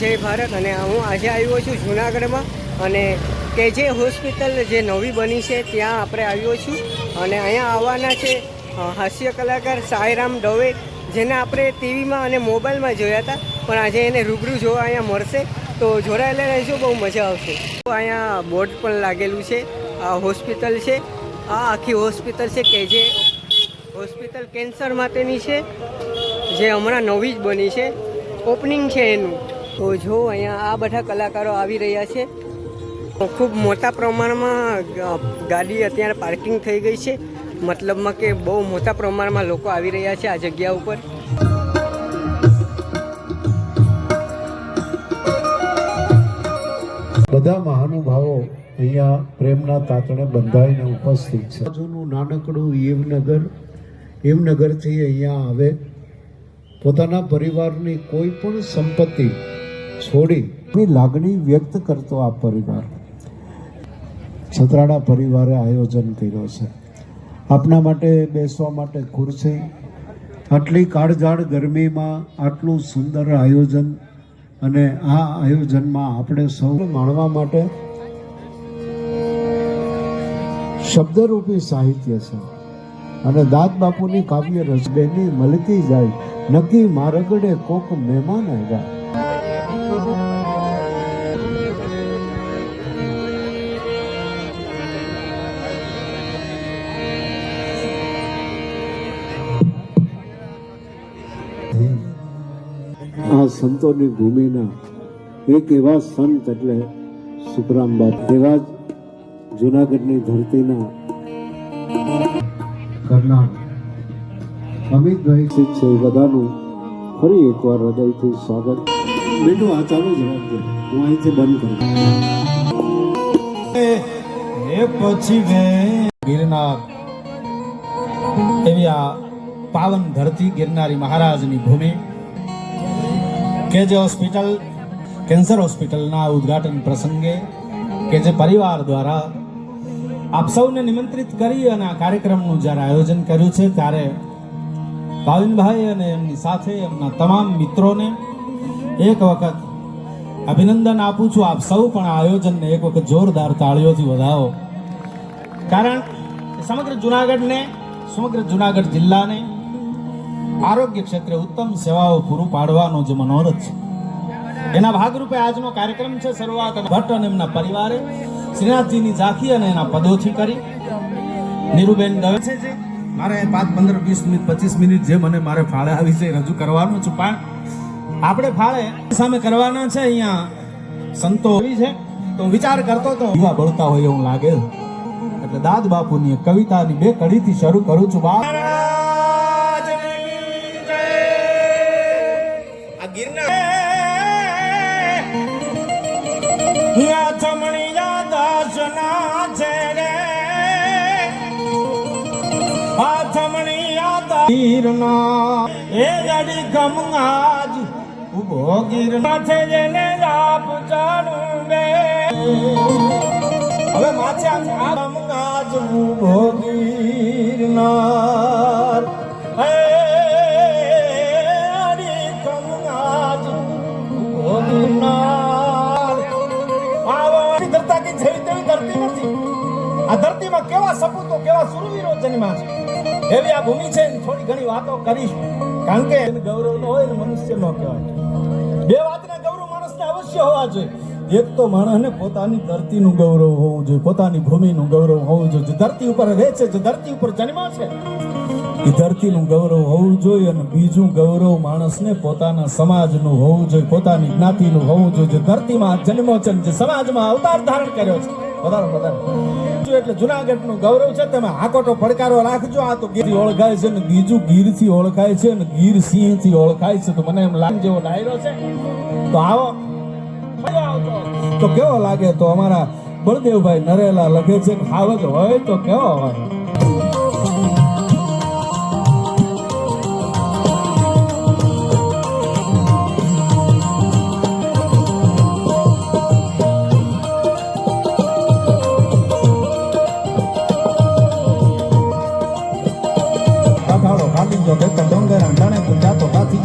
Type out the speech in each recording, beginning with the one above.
જય ભારત અને હું આજે આવ્યો છું જુનાગઢમાં અને કેજે હોસ્પિટલ જે નવી બની છે, ત્યાં આપણે આવ્યો છું અને અહીંયા આવવાના છે હાસ્ય કલાકાર સાંઈરામ દવે, જેને આપણે ટીવીમાં અને મોબાઈલમાં જોયા હતા, પણ આજે એને રૂબરૂ જોવા અહીંયા મળશે. તો જોડાયેલા રહેજો, બહુ મજા આવશે. અહીંયા બોર્ડ પણ લાગેલું છે, આ હોસ્પિટલ છે, આ આખી હોસ્પિટલ છે કેજે હોસ્પિટલ કેન્સર માટેની છે, જે હમણાં નવી જ બની છે. ઓપનિંગ છે એનું. તો જો અહીંયા આ બધા કલાકારો આવી રહ્યા છે. ખૂબ મોટા પ્રમાણમાં ગાડી અત્યારે પાર્કિંગ થઈ ગઈ છે. મતલબમાં કે બહુ મોટા પ્રમાણમાં લોકો આવી રહ્યા છે આ જગ્યા ઉપર. બધા મહાનુભાવો અહીંયા પ્રેમના તાતણે બંધાઈને ઉપસ્થિત છે. બાજુનું નાનકડું યેવનગર હિમનગરથી અહીંયા આવે. પોતાના પરિવારની કોઈ પણ સંપત્તિ છોડી લાગણી વ્યક્ત કરતો આ પરિવાર. છત્રાડા પરિવારે આયોજન કર્યો છે. આપના માટે બેસવા માટે ખુરશી આટલી કાળઝાળ ગરમીમાં આટલું સુંદર આયોજન અને આ આયોજનમાં આપણે સૌ માણવા માટે શબ્દરૂપી સાહિત્ય છે. અને દાદ બાપુની કાવ્ય રસબેની મળતી જાય. નક્કી મારગડે કોક મહેમાન આવ્યા. આ સંતોની ભૂમિના એક એવા સંત એટલે સુખરામ બાપ. એવા જ જુનાગઢની ધરતીના કરનાર અમિતભાઈ છે બધાનું ફરી એકવાર હૃદયથી સ્વાગત. બેટું, આ ચાલુ જ રાખજો હું અહીંથી બંધ કરું. એ પછી મેં ગિરનાર. એવી આ પાવન ધરતી ગિરનારી મહારાજની ભૂમિ. કે જે હોસ્પિટલ, કેન્સર હોસ્પિટલના ઉદ્ઘાટન પ્રસંગે કે જે પરિવાર દ્વારા આપ સૌને નિમંત્રિત કરી અને આ કાર્યક્રમનું જ્યારે આયોજન કર્યું છે, ત્યારે ભાવિનભાઈ અને એમની સાથે એમના તમામ મિત્રોને એક વખત અભિનંદન આપું છું. આપ સૌ પણ આ આયોજનને એક વખત જોરદાર તાળીઓથી વધાવો. કારણ સમગ્ર જુનાગઢને, સમગ્ર જુનાગઢ જિલ્લાને આરોગ્ય ક્ષેત્રે ઉત્તમ સેવાઓ પૂરું પાડવાનો જે મનોરથ છે. એના ભાગરૂપે આજનો કાર્યક્રમ છે, શરૂઆત ભટ્ટ અને એમના પરિવારે શ્રીનાથજીની ઝાંખી અને એના પદોથી કરી. નીરુબેન દવે છે મારે પાંચ, પંદર, વીસ મિનિટ, પચીસ મિનિટ જે મને મારે ફાળે આવી છે રજૂ કરવાનું છું. પણ આપણે ફાળે સામે કરવાના છે અહીંયા સંતો છે, તો વિચાર કરતો તો દીવા બળતા હોય એવું લાગે. એટલે દાદ બાપુની કવિતાની બે કડીથી શરૂ કરું છું. બાપ યા ચમણીયા દાસના છે રે આ ચમણીયા દાસના એ જડી ગમગાજ ઊભો ગિરનાર છે જેને રાપ જાણું બે હવે માથે આ ધરતીમાં કેવા સપૂતો, કેવા સુરવીરો જન્મ્યા છે? એવી આ ભૂમિ છે થોડી ઘણી વાતો કરીશ. કારણ કે એને ગૌરવ ન હોય ને મનુષ્ય ન કહેવાય. બે વાતના ગૌરવ માણસને અવશ્ય હોવા જોઈએ. એક તો માણસને પોતાની ધરતીનું ગૌરવ હોવું જોઈએ, પોતાની ભૂમિનું ગૌરવ હોવું જોઈએ. જે ધરતી ઉપર રહે છે જે ધરતી ઉપર જન્મ્યા છે, એ ધરતીનું ગૌરવ હોવું જોઈએ અને બીજું ગૌરવ માણસને પોતાના સમાજનું હોવું જોઈએ, પોતાની જ્ઞાતિનું હોવું જોઈએ. જે ધરતીમાં જન્મ છે જે સમાજમાં અવતાર ધારણ કર્યો છે. વધારો, વધારે. એટલે જુનાગઢનું ગૌરવ છે, તમે હાકોટો પડકારો રાખજો. આ તો ગીર ઓળખાય છે ને બીજું ગીરથી ઓળખાય છે ને ગીર સિંહથી ઓળખાય છે. તો મને એમ લાગ જેવો ડાયરો છે. તો આવો. તો કેવો લાગે? તો અમારા બળદેવભાઈ નરેલા લખે છે ખાવજ હોય તો કેવો હોય?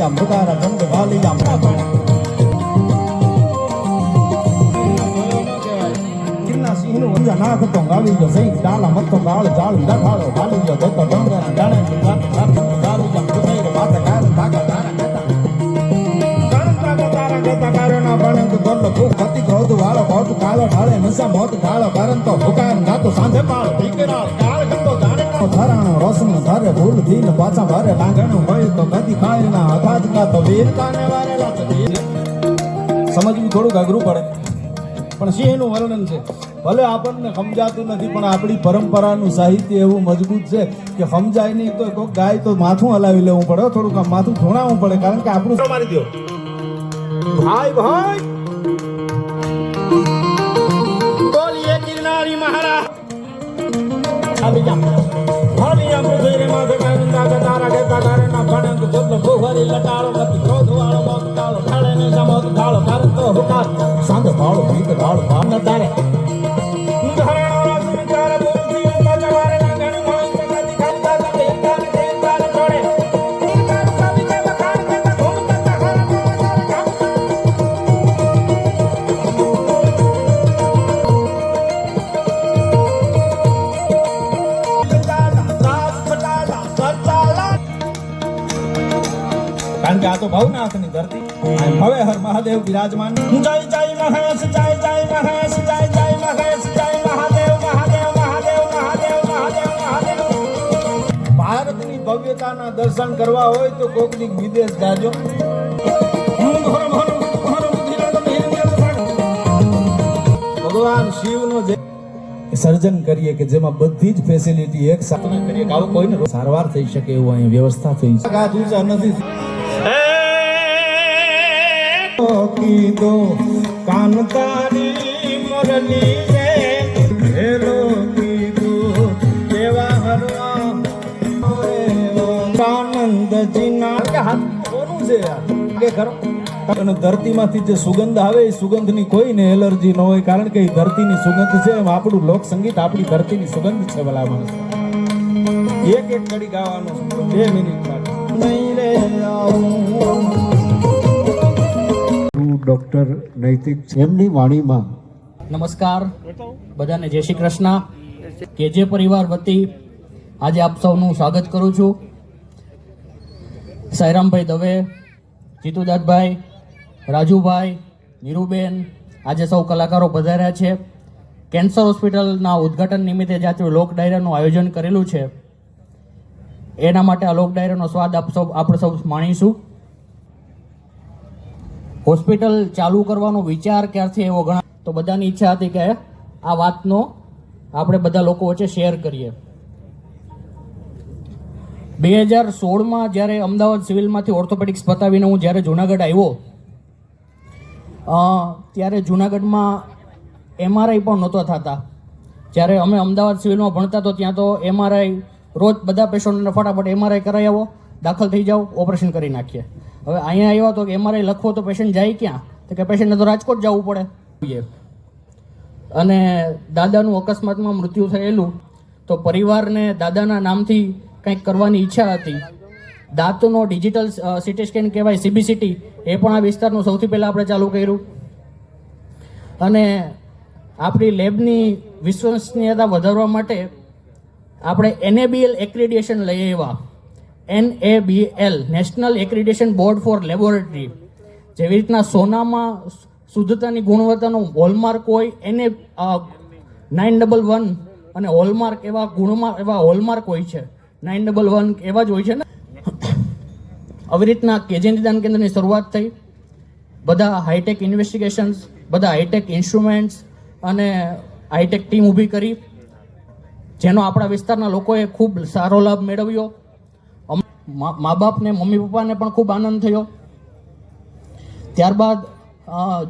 રાજા મૃગારા દંડ વાલિયા કિરના સિંહનું અંજા નાગ તો ગાળી ગયો સહી ડાલા મતો ગાળ જાળ ગાળો ગાળી ગયો જતો ડોંગરા ડાણે ગાળી ગયો કુસેર માથે ગાળ ભાગા તારા કાળો ઢાળે નશા મોત ઢાળો કારણ તો ભૂકાન ગાતો સાંજે પાળ ભીકરાળ કાળ ગતો જાણે ધરાણો રોશન ધરે ભૂલ ધીન પાછા ભરે લાગણું હોય તો ગતિ કાળ ના સમજવું થોડુંક અઘરું પડે. પણ સિંહનું વર્ણન છે? ભલે આપણને સમજાતું નથી, પણ આપણી પરંપરાનું સાહિત્ય એવું મજબૂત છે કે સમજાય નહીં તો કોઈક ગાય તો માથું હલાવી લેવું પડે થોડુંક માથું ધોણાવું પડે, કારણ કે આપણું મારી દો ભાઈ ભાઈ. બોલીએ ગિરનારી મહારાજ. આવી જા જબ ભોગરી લટાળો મત ક્રોધ વાળો મોત ટાળો ને સમોત ઢાળો કરતો હુકાર. સાંજ ભાળો ભીત ઢાળો ભાવ તારે હવે હર મહાદેવ બિરાજમાન. જય જય મહેશ, જય જય મહેશ, જય જય મહેશ, જય મહાદેવ મહાદેવ મહાદેવ મહાદેવ મહાદેવ ભારતની ભવ્યતાના દર્શન કરવા હોય તો કોકની વિદેશ જાજો. ભગવાન શિવનો જે સર્જન કરીએ કે જેમાં બધી જ ફેસિલિટી એક સાથે કરીએ આવું કોઈને સારવાર થઈ શકે એવું અહીં વ્યવસ્થા થઈ છે. નથી કીધો કાન તારી હેલો કીધું કેવા હરવા આનંદજી હાથ કોનું છે કે ખરો અને ધરતીમાંથી જે સુગંધ આવે એ સુગંધની કોઈને એલર્જી ન હોય કારણ કે એ ધરતીની સુગંધ છે એમ આપણું લોક સંગીત આપણી ધરતીની સુગંધ છે ભલા માણસ. એક એક કડી ગાવાનું બે મિનિટ માટે નહીં રે આવું. ડોક્ટર, નૈતિક. એમની વાણીમાં નમસ્કાર. બધાને જય શ્રી કૃષ્ણ. કેજે પરિવાર વતી આજે આપ સૌનું સ્વાગત કરું છું. સાયરામભાઈ દવે જીતુદાદભાઈ રાજુભાઈ, નીરુબેન આજે સૌ કલાકારો પધાર્યા છે. કેન્સર હોસ્પિટલના ઉદ્ઘાટન નિમિત્તે જ્યાં લોક ડાયરાનું આયોજન કરેલું છે, એના માટે આ લોક ડાયરાનો સ્વાદ આપ સૌ આપણે સૌ માણીશું. હોસ્પિટલ ચાલુ કરવાનો વિચાર ક્યારથી એવો ઘણા? તો બધાની ઈચ્છા હતી કે આ વાતનો આપણે બધા લોકો વચ્ચે શેર કરીએ. બે હજાર સોળમાં જ્યારે અમદાવાદ સિવિલમાંથી ઓર્થોપેડિક્સ પતાવીને હું જ્યારે જુનાગઢ આવ્યો ત્યારે જુનાગઢમાં એમઆરઆઈ પણ નહોતા થતા. જ્યારે અમે અમદાવાદ સિવિલમાં ભણતા તો ત્યાં તો એમઆરઆઈ રોજ બધા પેશન્ટને ફટાફટ એમઆરઆઈ કરાવી આવો, દાખલ થઈ જાઓ, ઓપરેશન કરી નાખીએ. હવે અહીંયા આવ્યા તો કે એમઆરઆઈ લખવો તો પેશન્ટ જાય ક્યાં? તો કે પેશન્ટને તો રાજકોટ જવું પડે. અને દાદાનું અકસ્માતમાં મૃત્યુ થયેલું તો પરિવારને દાદાના નામથી કંઈક કરવાની ઈચ્છા હતી. દાંતનો ડિજિટલ સિટી સ્કેન કહેવાય સીબીસીટી એ પણ આ વિસ્તારનું સૌથી પહેલાં આપણે ચાલુ કર્યું. અને આપણી લેબની વિશ્વસનીયતા વધારવા માટે આપણે એનએબીએલ એક્રિડિએશન લઈ આવ્યા. NABL national accreditation board for laboratory જેવી રીતના સોનામાં શુદ્ધતાની ગુણવત્તાનું હોલમાર્ક હોય, એને નાઇન ડબલ વન અને હોલમાર્ક એવા ગુણમાં, એવા હોલમાર્ક હોય છે. નાઇન ડબલ વન એવા જ હોય છે ને. આવી રીતના કેજે નિદાન કેન્દ્રની શરૂઆત થઈ. બધા હાઈટેક ઇન્વેસ્ટિગેશન્સ બધા હાઈટેક ઇન્સ્ટ્રુમેન્ટ્સ અને હાઈટેક ટીમ ઊભી કરી. જેનો આપણા વિસ્તારના લોકોએ ખૂબ સારો લાભ મેળવ્યો. મા બાપને મમ્મી પપ્પાને પણ ખૂબ આનંદ થયો. ત્યારબાદ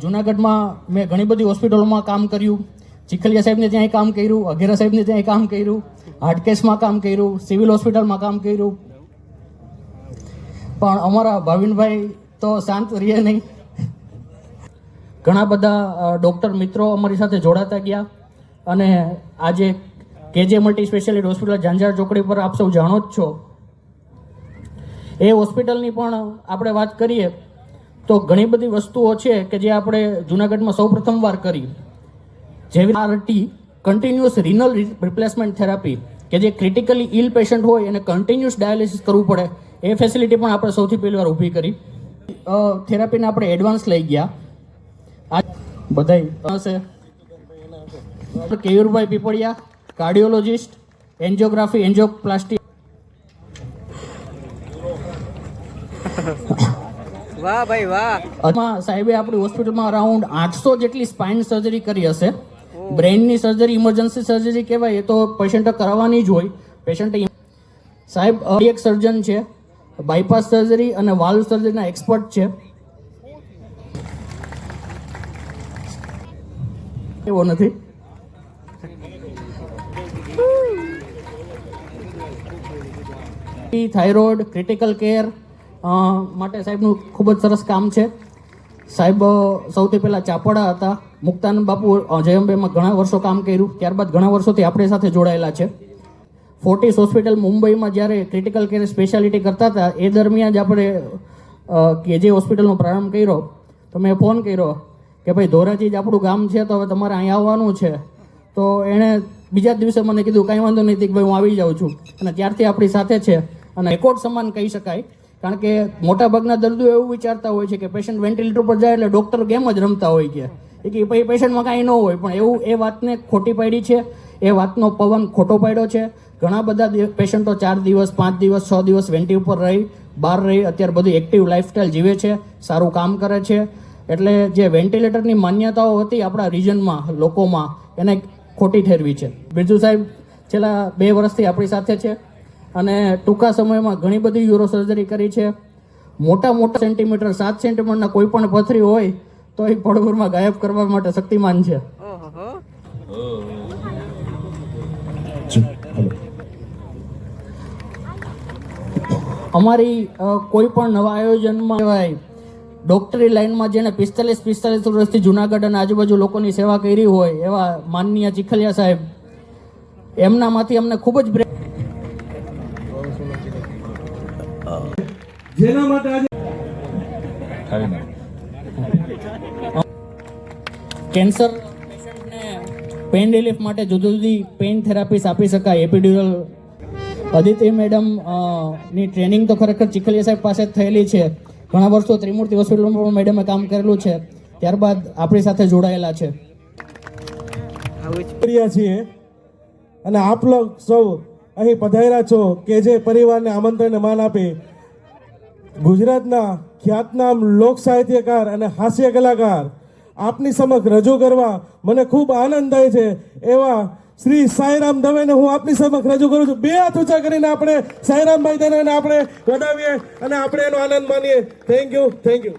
જુનાગઢમાં મેં ઘણી બધી હોસ્પિટલોમાં કામ કર્યું. ચીખલિયા સાહેબને ત્યાં કામ કર્યું, અઘેરા સાહેબને ત્યાં કામ કર્યું હાર્ટકેસમાં કામ કર્યું, સિવિલ હોસ્પિટલમાં કામ કર્યું. પણ અમારા ભાવિનભાઈ તો શાંત રહે નહીં. ઘણા બધા ડૉક્ટર મિત્રો અમારી સાથે જોડાતા ગયા. અને આજે કેજે મલ્ટી સ્પેશિયાલિટી હોસ્પિટલ ઝાંઝાર ચોકડી પર આપ સૌ જાણો જ છો. એ હોસ્પિટલની પણ આપણે વાત કરીએ, તો ઘણી બધી વસ્તુઓ છે કે જે આપણે જુનાગઢમાં સૌ પ્રથમવાર કરી. જેવી RT continuous renal replacement therapy કે જે ક્રિટિકલી ઇલ પેશન્ટ હોય એને કન્ટિન્યુઅસ ડાયાલિસિસ કરવું પડે, એ ફેસિલિટી પણ આપણે સૌથી પહેલી વાર ઊભી કરી. થેરાપીને આપણે એડવાન્સ લઈ ગયા. આ બધાય હશે. કેયુરભાઈ પીપળિયા કાર્ડિયોલોજિસ્ટ એન્જિયોગ્રાફી એન્જિયોપ્લાસ્ટી વાહ ભાઈ વાહ. સાહેબે આપણી હોસ્પિટલમાં અરાઉન્ડ આઠસો જેટલી સ્પાઇન સર્જરી કરી હશે. બ્રેઇનની સર્જરી ઇમરજન્સી સર્જરી કહેવાય એ તો પેશન્ટે કરાવવાની જ હોય. પેશન્ટે સાહેબ એક સર્જન છે. બાયપાસ સર્જરી અને વાલ્વ સર્જરીના એક્સપર્ટ છે. એવો નથી. થાઇરોઇડ ક્રિટિકલ કેર માટે સાહેબનું ખૂબ જ સરસ કામ છે. સાહેબ સૌથી પહેલાં ચાપડા હતા. મુક્તાનંદ બાપુ જયંબેમાં ઘણા વર્ષો કામ કર્યું. ત્યારબાદ ઘણા વર્ષોથી આપણી સાથે જોડાયેલા છે. ફોર્ટિસ હોસ્પિટલ મુંબઈમાં જ્યારે ક્રિટિકલ કેર સ્પેશિયાલિટી કરતા હતા, એ દરમિયાન જ આપણે કેજે હોસ્પિટલનો પ્રારંભ કર્યો, તો મેં ફોન કર્યો કે ભાઈ, ધોરાજી જ આપણું ગામ છે, તો હવે તમારે અહીંયા આવવાનું છે. તો એણે બીજા દિવસે મને કીધું, કાંઈ વાંધો નહીં કે ભાઈ હું આવી જાઉં છું. અને ત્યારથી આપણી સાથે છે. અને રેકોર્ડ સમાન કહી શકાય. કારણ કે મોટાભાગના દર્દીઓ એવું વિચારતા હોય છે કે પેશન્ટ વેન્ટિલેટર પર જાય એટલે ડૉક્ટર ગેમ જ રમતા હોય કે. કે ભાઈ પેશન્ટમાં કાંઈ ન હોય, પણ એવું એ વાતને ખોટી પાડી છે. એ વાતનો પવન ખોટો પાડ્યો છે. ઘણા બધા પેશન્ટો ચાર દિવસ, પાંચ દિવસ, છ દિવસ વેન્ટી ઉપર રહી, બહાર રહી, અત્યારે બધું એક્ટિવ લાઈફસ્ટાઈલ જીવે છે, સારું કામ કરે છે. એટલે જે વેન્ટિલેટરની માન્યતાઓ હતી આપણા રિજનમાં લોકોમાં, એને ખોટી ઠેરવી છે. બિરજુ સાહેબ, છેલ્લા બે વર્ષથી આપણી સાથે છે. અને ટૂંકા સમયમાં ઘણી બધી યુરો સર્જરી કરી છે. મોટા મોટા સેન્ટીમીટર સાત સેન્ટીમીટરના કોઈ પણ પથરી હોય તો એ પડઘરમાં ગાયબ કરવા માટે શક્તિમાન છે. અમારી કોઈ પણ નવા આયોજનમાં કહેવાય ડોક્ટરી લાઇનમાં જેને પિસ્તાલીસ પિસ્તાલીસ વર્ષથી જુનાગઢ અને આજુબાજુ લોકોની સેવા કરી હોય એવા માનનીય ચીખલિયા સાહેબ એમનામાંથી અમને ખૂબ જ જેના માટે આજે કેન્સર પેશન્ટને પેઇન રિલીફ માટે જુદી જુદી પેઇન થેરાપીસ આપી શકાય એપિડ્યુરલ અદિત્ય મેડમની ટ્રેનિંગ તો ખરેખર ચીખલિયા સાહેબ પાસે જ થયેલી છે. ઘણા વર્ષો ત્રિમૂર્તિ હોસ્પિટલમાં પણ મેડમે કામ કરેલું છે. ત્યારબાદ આપણી સાથે જોડાયેલા છે. આવું કર્યા છીએ. અને આપ લોક સૌ અહીં પધાર્યા છો કે જે પરિવારને આમંત્રણને માન આપી ગુજરાતના ખ્યાતનામ લોક સાહિત્યકાર અને હાસ્ય કલાકાર આપની સમક્ષ રજૂ કરવા મને ખૂબ આનંદ થાય છે. એવા શ્રી સાઈરામ દવેને હું આપની સમક્ષ રજૂ કરું છું. બે હાથ ઊંચા કરીને આપણે સાઈરામભાઈ દવેને આપણે વધાવીએ અને આપણે એનો આનંદ માનીએ. થેન્ક યુ થેન્ક યુ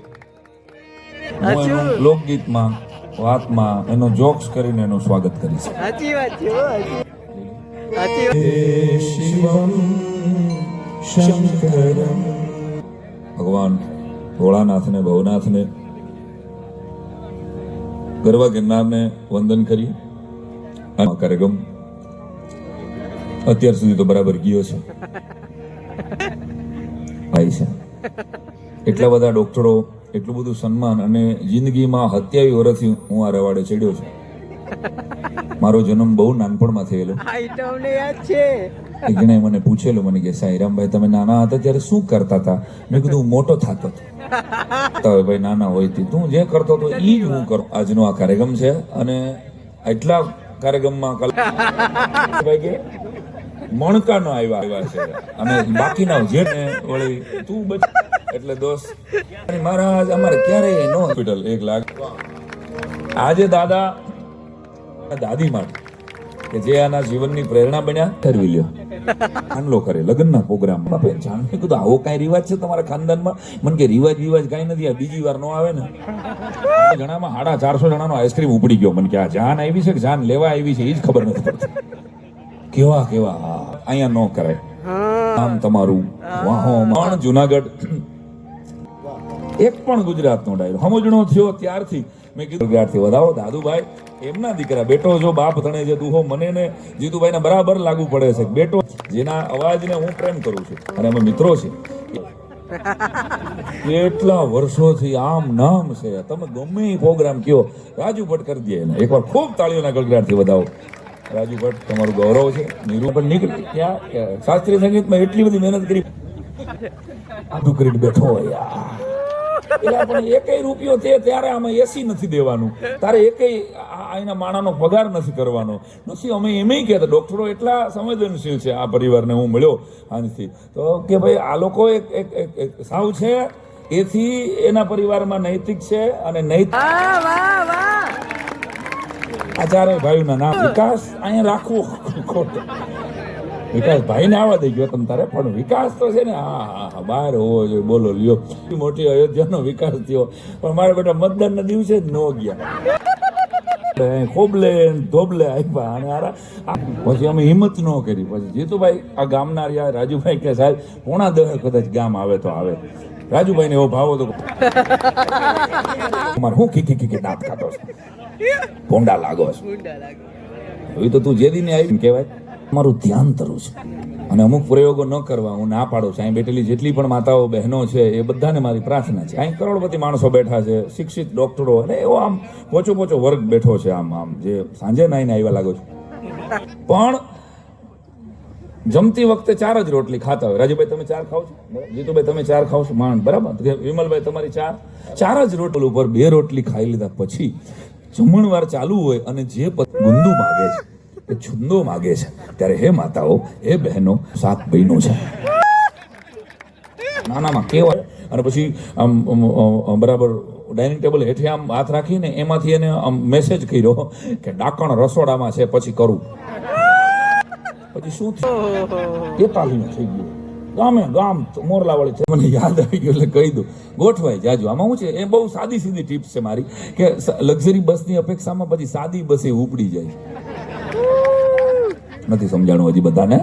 લોકગીતમાં વાતમાં એનો જોક્સ કરીને એનું સ્વાગત કરીશ. સાચી વાત છે શિવમ વાત ભગવાન ભોળાનાથને, ભવનાથને ગરવા ગિરનારને વંદન કરી કાર્યક્રમ અત્યાર સુધી તો બરાબર ગયો છે. ભાઈ છે. એટલા બધા ડોક્ટરો, એટલું બધું સન્માન અને જિંદગીમાં હત્યાવી વર્ષથી હું આ રવાડે ચડ્યો છું. મારો જન્મ બહુ નાનપણમાં થયેલો. છે. જણાએ મને પૂછેલું, મને કે સાઈરામભાઈ તમે નાના હતા ત્યારે શું કરતા હતા? મેં કીધું, હું મોટો થતો હતો. ભાઈ નાના હોય તે તું જે કરતો હતો એ જ હું કરું. આજનો આ કાર્યક્રમ છે અને એટલા કાર્યક્રમમાં ભાઈ કે, મણકાનો આવ્યા આવ્યા છે. અને બાકીના જે વળી તું બચ એટલે દોસ્ત મહારાજ, અમારે ક્યારેય નો હોસ્પિટલ એક લાખ. આજે દાદા, દાદી માટે કે જે આના જીવનની પ્રેરણા બન્યા, ઠરવી લ્યો. આનલો કરે, લગ્નના પ્રોગ્રામમાં ભાઈ જાણ કીધું આવો કાંઈ રિવાજ છે તમારા ખાનદાનમાં? મને કે રિવાજ રિવાજ કાંઈ નથી, આ બીજી વાર નો આવે ને. જણામાં સાડા ચારસો જણાનો આઈસ્ક્રીમ ઉપડી ગયો. મને કે આ જાન આવી છે કે જાન લેવા આવી છે? એ જ ખબર નથી પડતી. કેવા કેવા? અહીંયા નો કરાય. આમ તમારું વાહો પણ જુનાગઢ, એક પણ ગુજરાત નો ડાયરો. સમજણો થયો ત્યારથી. મેં કીધું ગુજરાતથી વધાવો, દાદુભાઈ. એમના દીકરા, બેટો જો બાપ ધણે જે દુહો મને ને જીતુભાઈને બરાબર લાગુ પડે છે. બેટો, જેના અવાજને હું પ્રેમ કરું છું અને અમે મિત્રો છીએ. કેટલા વર્ષોથી આમ નામ છે. તમે ગમે એ પ્રોગ્રામ કયો, રાજુ ભટ્ટ કરી દે એને. એકવાર ખૂબ તાળીઓના ગળગડાટથી વધાવો. રાજુ ભટ્ટ તમારું ગૌરવ છે. નીરુ પણ નીકળી ત્યાં શાસ્ત્રીય સંગીતમાં એટલી બધી મહેનત કરી. આટલું કરીને બેઠો યાર એટલે પણ એકેય રૂપિયો તે ત્યારે આમાં એસી નથી દેવાનું. તારે એકેય એના માણાનો પગાર નથી કરવાનો. નથી અમે એમય કહેતા ડોક્ટરો એટલા સંવેદનશીલ છે આ પરિવારને હું મળ્યો આજથી તો કે ભાઈ આ લોકો એક એક સાવ છે એથી એના પરિવારમાં નૈતિક છે અને નૈતિક આ ચારે ભાઈઓના નામ વિકાસ અહીંયા રાખવું ખોટું. વિકાસ ભાઈને આવવા દઈ ગયો તમ તારે? પણ વિકાસ તો છે ને હા હા હા બહાર હોવો જોઈએ બોલો લ્યો. મોટી અયોધ્યાનો વિકાસ થયો. પણ મારા બેટા મતદાનના દિવસે જ ન ગયા. ખોબલે ધોબલે આપ્યા અને આરા આ- પછી અમે હિંમત ન કરી. પછી જીતુભાઈ આ ગામના રહ્યા રાજુભાઈ કે સાહેબ પોણા દસ કદાચ ગામ આવે તો આવે. રાજુભાઈને એવો ભાવ હતો અમારે હું ખીખી ખીખી દાંત ખાતો છું? ભોંડા લાગો છું? એ તો તું જે દિને આવી કહેવાય. મારું ધ્યાન ધરું છે. અને અમુક પ્રયોગો ન કરવા હું ના પાડું છું. અહીં બેઠેલી જેટલી પણ માતાઓ, બહેનો છે, એ બધાને મારી પ્રાર્થના છે. અહીં કરોડપતિ માણસો બેઠા છે, શિક્ષિત ડોક્ટરો અને એવો આમ પોચો પોચો વર્ગ બેઠો છે આમ આમ, જે સાંજે નાઈને આવ્યા લાગો છો. પણ જમતી વખતે ચાર જ રોટલી ખાતા હોય. રાજુભાઈ, તમે ચાર ખાવ છો? જીતુભાઈ, તમે ચાર ખાવ છો? માંડ. બરાબર. વિમલભાઈ, તમારી ચાર? ચાર જ રોટલી ઉપર બે રોટલી ખાઈ લીધા પછી જમણવાર ચાલુ હોય અને જે ગુંદુ માગે છે એ છુંદો માગે છે. ત્યારે હે માતાઓ, હે બહેનો, સાત બહેનો છે. નાનામાં કેવાય અને પછી આમ બરાબર ડાઇનિંગ ટેબલ હેઠે આમ હાથ રાખીને એમાંથી એને આમ મેસેજ કર્યો કે ડાકણ રસોડામાં છે, પછી કરું. પછી શું થયું? તેતાલીસ થઈ ગયું. ગામે ગામ મોરલાવાળી છે. મને યાદ આવી ગયું એટલે કહી દઉં. ગોઠવાય જાજુ. આમાં શું છે, એ બહુ સાદી સીધી ટિપ્સ છે મારી, કે લક્ઝરી બસની અપેક્ષામાં પછી સાદી બસ એ ઉપડી જાય. નથી સમજાણું હજી બધાને.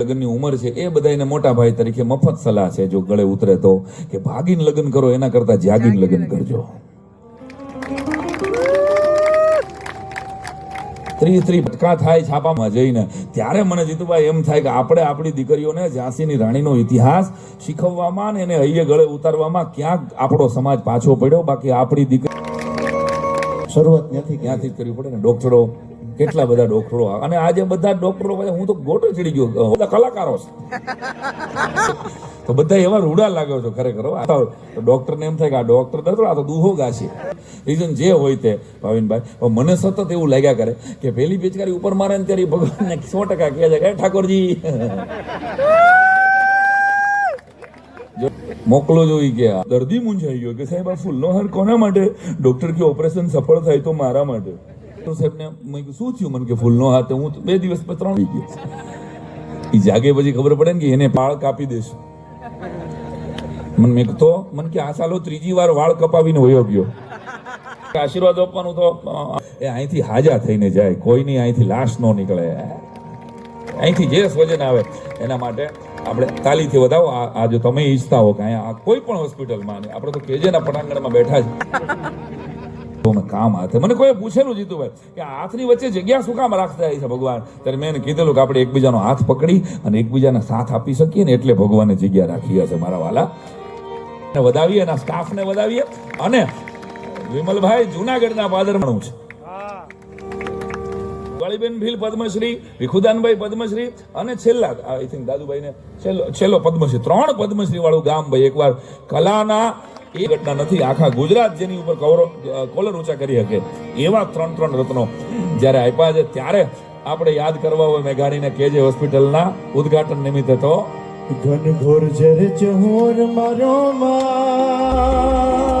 લગ્નની ઉંમર છે એ બધાને મોટા ભાઈ તરીકે મફત સલાહ છે જો ગળે ઉતરે તો કે ભાગીને લગ્ન કરો એના કરતા જાગીને લગ્ન કરજો. સ્ત્રી સ્ત્રી ભટકા થાય છાપામાં જઈને ત્યારે મને જીતુભાઈ એમ થાય કે આપણે આપણી દીકરીઓને ઝાંસીની રાણીનો ઇતિહાસ શીખવવામાં ને એને હૈયે ગળે ઉતારવામાં ક્યાંક આપણો સમાજ પાછો પડ્યો. બાકી આપણી દીકરી શરૂઆત ત્યાંથી ક્યાંથી જ કરવી પડે ને. ડોક્ટરો કેટલા બધા ડોક્ટરો અને આજે બધા ડોક્ટરો પાસે હું તો ગોટો ચડી ગયો. બધા કલાકારો છે. તો બધા એવા રૂડા લાગ્યો છો ખરેખર ડોક્ટરને એમ થાય કે આ ડોક્ટર નથી આ તો દુહો ગાશે. રીઝન જે હોય તે, ભાવિનભાઈ. મને સતત એવું લાગ્યા કરે કે પેલી પિચકારી ઉપર મારે ને ત્યારે ભગવાનને સો ટકા કહે છે કે ઠાકોરજી. મોકલો જોઈ ગયા દર્દી મૂંઝાઈ ગયો કે સાહેબ, આ ફૂલનો હાર કોના માટે? ડોક્ટર કે ઓપરેશન સફળ થાય તો મારા માટે? તો સાહેબને મેં કીધું, શું થયું? મને કે ફૂલનો હાથ, હું બે દિવસ પછી ત્રણ ગયા ઈ જાગે પછી ખબર પડે ને કે એને પાળ કાપી દેશ. મને મેં તો? મને કે, આ સાલો ત્રીજી વાર વાળ કપાવીને વયો ગયો. આશીર્વાદ આપવાનું તો એ અહીંથી હાજા થઈને જાય. કોઈની અહીંથી લાશ ન નીકળે. અહીંથી જે સ્વજન આવે, એના માટે આપણે તાલીથી વધાવો. આ જો તમે ઈચ્છતા હો કે અહીંયા કોઈ પણ હોસ્પિટલમાં આપણે તો કેજેના પટાંગણમાં બેઠા મેં કામ હાથે. મને કોઈ પૂછેલું જીતુભાઈ કે હાથની વચ્ચે જગ્યા શું કામ રાખતા છે ભગવાન? ત્યારે મેં કીધેલું કે આપણે એકબીજાનો હાથ પકડી અને એકબીજાને સાથ આપી શકીએ ને એટલે ભગવાને જગ્યા રાખી હશે મારા વાલા. વધાવીએ એના સ્ટાફને વધાવીએ. અને વિમલભાઈ જુનાગઢના પાદરમણું છે. વાળીબેન ભીલ પદ્મશ્રી, વિખુદાનભાઈ પદ્મશ્રી અને છેલ્લા આઈ થિંક દાદુભાઈને, છેલ્લો છેલ્લો પદ્મશ્રી, ત્રણ પદ્મશ્રી વાળું ગામ ભાઈ એકવાર કલાના એ ઘટના નથી. આખા ગુજરાત જેની ઉપર કવરો કોલર ઊંચા કરી શકે. એવા ત્રણ ત્રણ રત્નો જ્યારે આપ્યા છે, ત્યારે આપણે યાદ કરવા હોય મેઘાણીને કેજે હોસ્પિટલના ઉદ્ઘાટન નિમિત્તે તો ઘનઘોર જર ચહોર મારો માં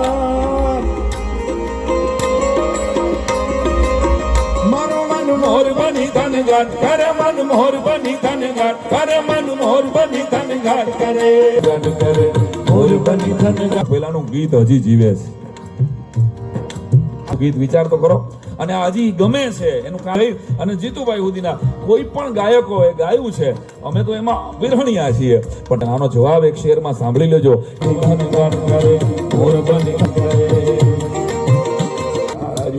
બની ધન ગાટ કરે મન મોર બની ધન ગાટ કરે મન મોર બની ધન ગાટ કરે. કરે મોર બની ધન ગાટ પેલાનું ગીત હજી જીવે છે. ગીત વિચાર તો કરો. અને હજી ગમે છે એનું કાંઈ અને જીતુભાઈ ઉદીના કોઈ પણ ગાયકોએ ગાયું છે અમે તો એમાં વિરહણિયા છીએ. પણ આનો જવાબ એક શેરમાં સાંભળી લેજો. ધન ગાટ કરે મોર બની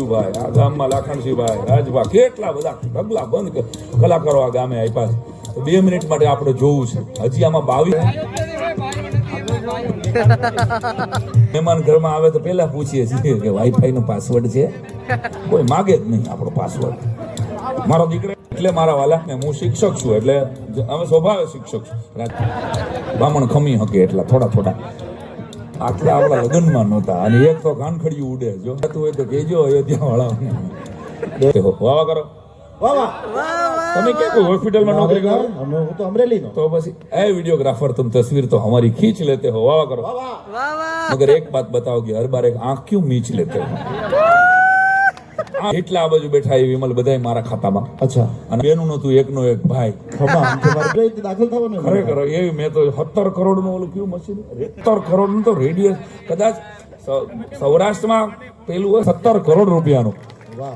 રાજુભાઈ આ ગામમાં લાખણસિંહભાઈ રાજભા, કેટલા બધા ઢગલા બંધ કલાકારો આ ગામે આપ્યા છે. બે મિનિટ માટે આપણે જોવું છે. હજી આમાં બાવીસ મહેમાન ઘરમાં આવે તો પહેલા પૂછીએ છીએ કે વાઈફાઈ નો પાસવર્ડ છે? કોઈ માગે જ નહીં આપણો પાસવર્ડ. મારો દીકરો એટલે મારા વાલા ને હું શિક્ષક છું, એટલે અમે સ્વભાવે શિક્ષક છું. બ્રાહ્મણ ખમી હકે એટલા થોડા થોડા. આટલા આપણા લગ્નમાં નહોતા અને એક તો કાનખડિયું ઉડે જો થતું હોય તો કહેજો અયોધ્યા વાળાઓને વાવા કરો વાહ વાહ તમે ક્યાં કોઈ હોસ્પિટલમાં નોકરી કરો અમે હું તો અમરેલીનો तो बस ए वीडियोग्राफर तुम तस्वीर तो हमारी खींच लेते हो वाह करो વાહ વાહ मगर एक बात बताओ कि हर बार एक आंख क्यों मीच लेते हो આ એટલા આ બાજુ બેઠા એ વિમલ બધાય મારા ખાતામાં. અચ્છા. અને બેનું નતું એકનો એક ભાઈ. દાખલ થવાનું ખરેખર એ મેં તો સત્તર કરોડનું ઓલું કયું મશીન સત્તર કરોડનું તો રેડિયસ કદાચ સૌરાષ્ટ્રમાં પેલું હોય સત્તર કરોડ રૂપિયાનું. વાહ.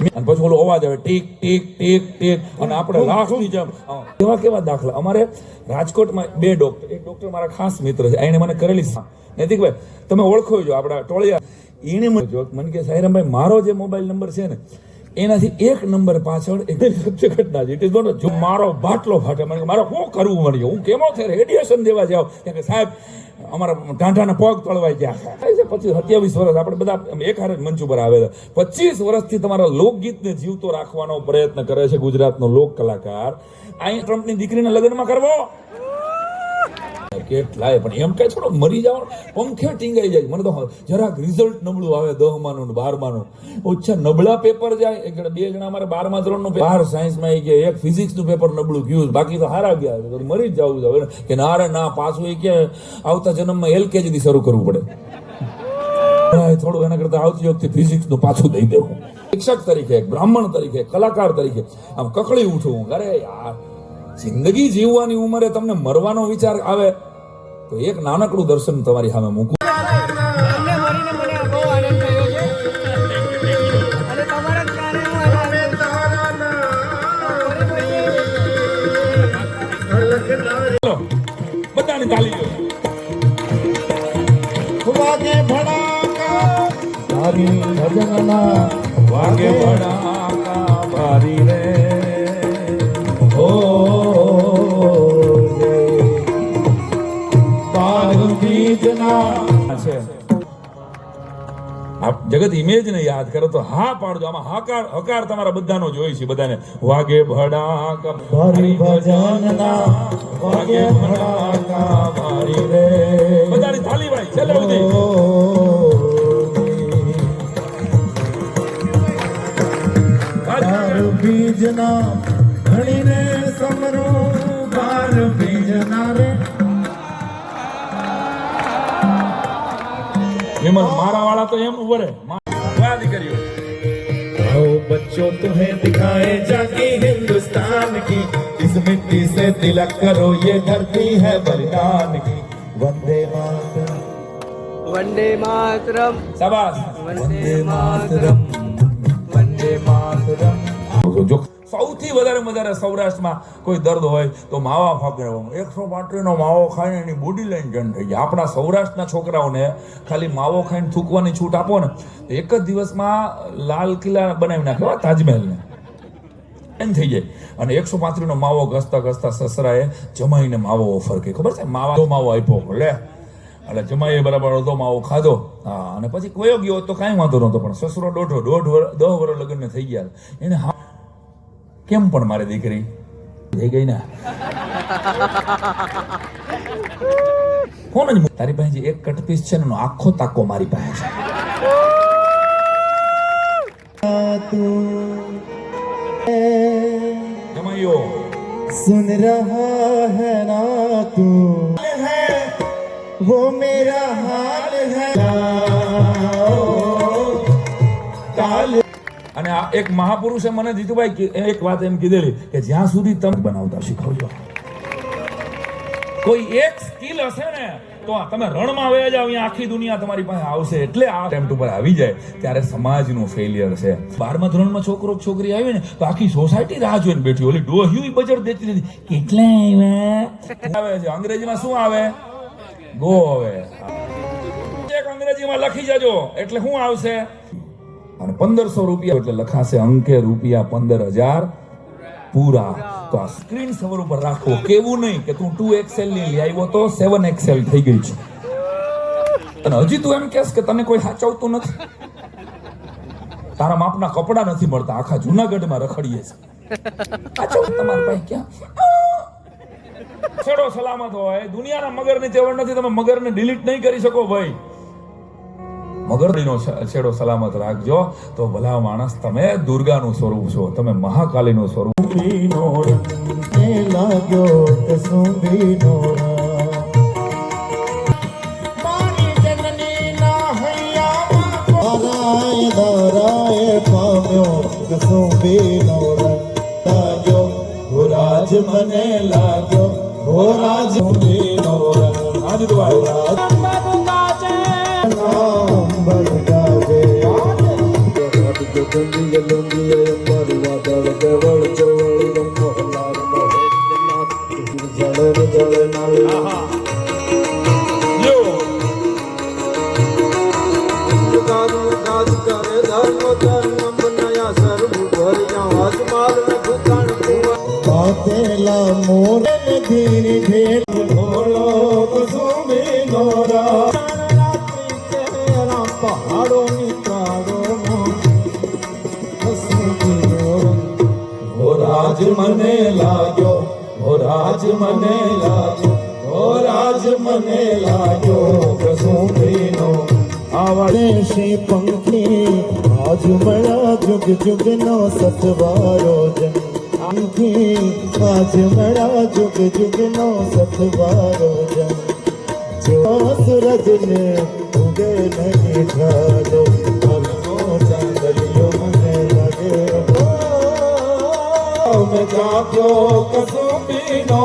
અને પછી ઓલો અવાજ આવે ટીક ટીક ટીક ટીક. અને આપણે લાસ્ટની જેમ અ, કેવા કેવા દાખલા? અમારે રાજકોટમાં બે ડોક્ટર એક ડોક્ટર મારા ખાસ મિત્ર છે. એને મને કરેલી નૈતિકભાઈ તમે ઓળખો છો આપણા ટોળિયા. એણે મને કે સાયરામભાઈ, મારો જે મોબાઈલ નંબર છે ને, એનાથી એક નંબર પાછળ એક સત્ય ઘટના છે ઇટ ઇઝ જો મારો બાટલો ફાટે, મને મારે શું કરવું? મળ્યું હું કેમો છે રેડિયેશન દેવા જાવ. કે સાહેબ, અમારા ઢાંઢાના પગ તળવાઈ ગયા છે. પછી સત્યાવીસ વર્ષ આપણે બધા એક હારે મંચ ઉપર આવેલા. પચીસ વર્ષથી તમારા લોકગીતને જીવતો રાખવાનો પ્રયત્ન કરે છે ગુજરાતનો લોક કલાકાર. અહીં ટ્રમ્પની દીકરીના લગ્નમાં કરવો? કેટલાય પણ એમ કઈ થોડો મરી જવાનું પંખે ટીંગાઈ જાય. મને તો જરાક રિઝલ્ટ નબળું આવે દહમાનું ને બારમાનું. ઓછા નબળા પેપર જાય. એક બે જણા અમારે બારમા ધોરણનું બાર સાયન્સમાં આવી ગયા એક ફિઝિક્સનું પેપર નબળું ગયું બાકી તો હારા ગયા મરી જ જવું છે. કે ના રે, ના, પાછું એ કે આવતા જન્મમાં એલકેજી થી શરૂ કરવું પડે. થોડું એના કરતા આવતી વખતે ફિઝિક્સનું પાછું દઈ દેવું. શિક્ષક તરીકે, બ્રાહ્મણ તરીકે, કલાકાર તરીકે, આમ કકળી ઉઠવું. અરે યાર, જિંદગી જીવવાની ઉંમરે તમને મરવાનો વિચાર આવે? તો એક નાનકડું દર્શન તમારી સામે મૂકું. તમને મળીને મને બહુ આનંદ થયો છે. અને તમારા જ કારણે હું આનો આનંદ ચલો બધાની તાલી જો વાગે ભડાકા તારી ભજનના વાગે ભડાકા બારી રે. બીજના છે આપ જગત ઇમેજ ને યાદ કરો તો હા પાડજો. આમાં હાકાર હકાર તમારા બધાનો જોઈ છે બધાને. વાગે ભડાકા તારી ભજનના વાગે ભડાકા બારી રે. બધાની થાલી ભાઈ છેલ્લે સુધી. બીજના ધણીને સમરો વિમલ મારા વાળા તો એમ ઉભો રે કયા દીકરીઓ आओ बच्चों तुम्हें दिखाए जाके हिंदुस्तान की इस मिट्टी से तिलक करो ये धरती है बलिदान की वंदे मातरम વંદે માતરમ શાબાશ વંદે માતરમ વંદે માતરમ જો સૌથી વધારે વધારે સૌરાષ્ટ્રમાં કોઈ દર્દ હોય તો માવા ફાકરવાનું. એકસો પાંત્રીસનો માવો ખાઈને એની બોડી લાઈન જન થઈ જાય. આપણા સૌરાષ્ટ્રના છોકરાઓને ખાલી માવો ખાઈને થૂકવાની છૂટ આપો ને એક જ દિવસમાં લાલ કિલ્લા બનાવી નાખે હો, તાજમહેલને. એમ થઈ જાય. અને એકસો પાંત્રીસનો માવો ઘસતા ઘસતા સસરાએ જમાઈને માવો ઓફર કરી ખબર છે? માવા માવો આપ્યો. લે. એટલે જમાઈએ બરાબર અડધો માવો ખાધો. હા અને પછી કોયો ગયો તો કાંઈ વાંધો નહોતો પણ સસરો દોઢો દોઢ વર દહ વર્ષ લગ્નને થઈ ગયા. એને હા કેમ પણ મારી દીકરી થઈ ગઈ ને કોણ જ તારી પાસે જે એક કટપીસ છે ને એનો આખો તાકો મારી પાસે છે જમાઈઓ सुन रहा है ना तू है वो मेरा हाल है અને આ એક મહાપુરુષે મને જીતુભાઈ એક વાત એમ કીધેલી કે જ્યાં સુધી તમે બનાવતા શીખવજો. કોઈ એક સ્કિલ હશે ને, તો તમે રણમાં વયા જાવ અહીંયા આખી દુનિયા તમારી પાસે આવશે. એટલે આ ટેમ્પ ઉપર આવી જાય ત્યારે સમાજનું ફેલિયર છે. બારમા ધોરણમાં છોકરો છોકરી આવી ને, તો આખી સોસાયટી રાહ જોઈને બેઠી. ઓલી ડોહ્યું બજર દેતી નથી કેટલા આવ્યા? આવે છે? અંગ્રેજીમાં શું આવે? ગો આવે. એક અંગ્રેજીમાં લખી જજો. એટલે શું આવશે? અને પંદરસો રૂપિયા એટલે લખાશે અંકે રૂપિયા પંદર હજાર પૂરા. તો આ સ્ક્રીન સવર ઉપર રાખો. કેવું નહીં કે તું ટુ એક્સેલની લઈ આવ્યો તો સેવન એક્સેલ થઈ ગઈ છે. અને હજી તું એમ કહેશ કે તને કોઈ સાચવતું નથી. તારા માપના કપડા નથી મળતા. આખા જુનાગઢમાં રખડીએ છે. પાછો તમારી પાસે ક્યાં? છેડો સલામત હોય. દુનિયાના મગરની તેવડ નથી. તમે મગરને ડિલીટ નહીં કરી શકો ભાઈ. મગરનો છેડો સલામત રાખજો. તો ભલા માણસ તમે દુર્ગાનું સ્વરૂપ છો. તમે મહાકાલીનું સ્વરૂપ મને લાગ્યો રાજ આજ દુઆ ગગનીય લોંગીય અંબર વાદળ ગવળ ચવળ મોહલાલ મોહેનાથ જળ જળ નાલ રાજ મને લાગ્યો, ઓ રાજ મને લાગ્યો, ઓ રાજ મને લાગ્યો કસુંભીનો આવડે છે પંખી, આજ મળા જુગ જુગ નો સતવારો જન પંખી આજ મળા જુગ જુગ નો સતવારો જન જો સૂરજ ને ઉગે નહીં ઢાલો જાજો કસુંબી નો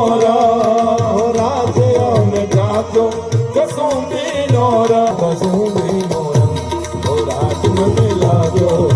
રાજે અન જાજો કસુંબી નો કસુંબી નો રાજ મને લાગ્યો